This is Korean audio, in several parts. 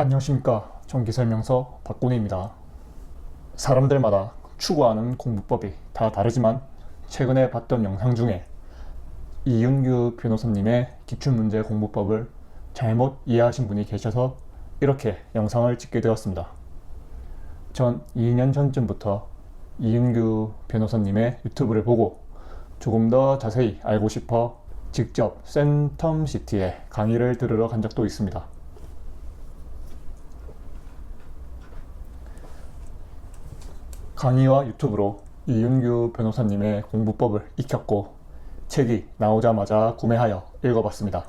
안녕하십니까 전기설명서 박군희입니다. 사람들마다 추구하는 공부법이 다 다르지만 최근에 봤던 영상 중에 이윤규 변호사님의 기출문제 공부법을 잘못 이해하신 분이 계셔서 이렇게 영상을 찍게 되었습니다. 전 2년 전쯤부터 이윤규 변호사님의 유튜브를 보고 조금 더 자세히 알고 싶어 직접 센텀시티에 강의를 들으러 간 적도 있습니다. 강의와 유튜브로 이윤규 변호사님의 공부법을 익혔고 책이 나오자마자 구매하여 읽어봤습니다.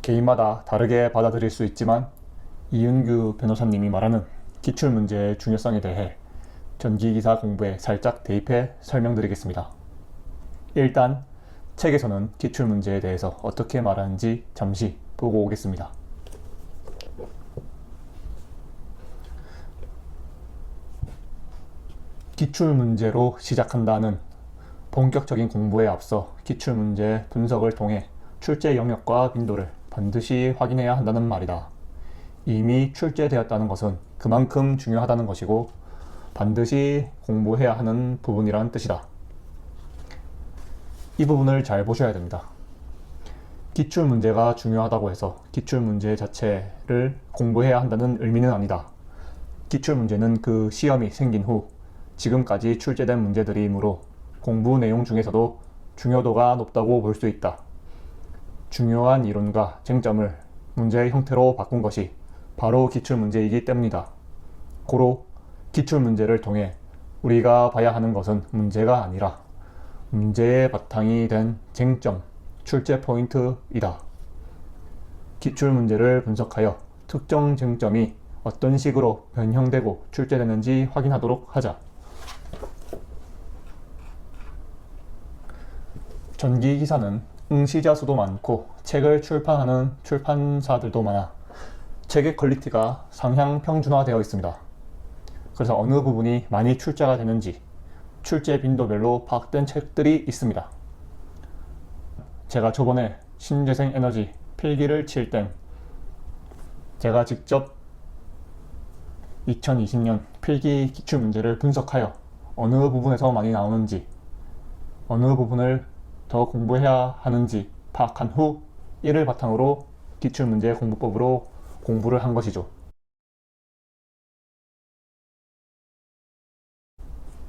개인마다 다르게 받아들일 수 있지만 이윤규 변호사님이 말하는 기출문제의 중요성에 대해 전기기사 공부에 살짝 대입해 설명드리겠습니다. 일단 책에서는 기출문제에 대해서 어떻게 말하는지 잠시 보고 오겠습니다. 기출 문제로 시작한다는 본격적인 공부에 앞서 기출 문제 분석을 통해 출제 영역과 빈도를 반드시 확인해야 한다는 말이다. 이미 출제되었다는 것은 그만큼 중요하다는 것이고 반드시 공부해야 하는 부분이라는 뜻이다. 이 부분을 잘 보셔야 됩니다. 기출 문제가 중요하다고 해서 기출 문제 자체를 공부해야 한다는 의미는 아니다. 기출 문제는 그 시험이 생긴 후 지금까지 출제된 문제들이므로 공부 내용 중에서도 중요도가 높다고 볼 수 있다. 중요한 이론과 쟁점을 문제의 형태로 바꾼 것이 바로 기출 문제이기 때문이다. 고로 기출 문제를 통해 우리가 봐야 하는 것은 문제가 아니라 문제의 바탕이 된 쟁점, 출제 포인트이다. 기출 문제를 분석하여 특정 쟁점이 어떤 식으로 변형되고 출제되는지 확인하도록 하자. 전기 기사는 응시자 수도 많고 책을 출판하는 출판사들도 많아 책의 퀄리티가 상향 평준화되어 있습니다. 그래서 어느 부분이 많이 출제가 되는지 출제 빈도별로 파악된 책들이 있습니다. 제가 저번에 신재생 에너지 필기를 칠 땐 제가 직접 2020년 필기 기출 문제를 분석하여 어느 부분에서 많이 나오는지 어느 부분을 더 공부해야 하는지 파악한 후 이를 바탕으로 기출문제 공부법으로 공부를 한 것이죠.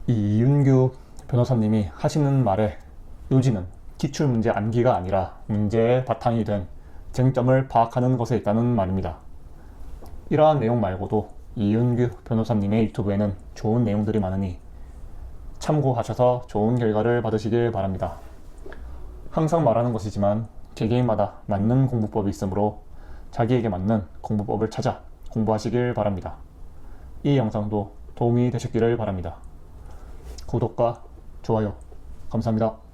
이 이윤규 변호사님이 하시는 말의 요지는 기출문제 암기가 아니라 문제의 바탕이 된 쟁점을 파악하는 것에 있다는 말입니다. 이러한 내용 말고도 이윤규 변호사님의 유튜브에는 좋은 내용들이 많으니 참고하셔서 좋은 결과를 받으시길 바랍니다. 항상 말하는 것이지만 개개인마다 맞는 공부법이 있으므로 자기에게 맞는 공부법을 찾아 공부하시길 바랍니다. 이 영상도 도움이 되셨기를 바랍니다. 구독과 좋아요 감사합니다.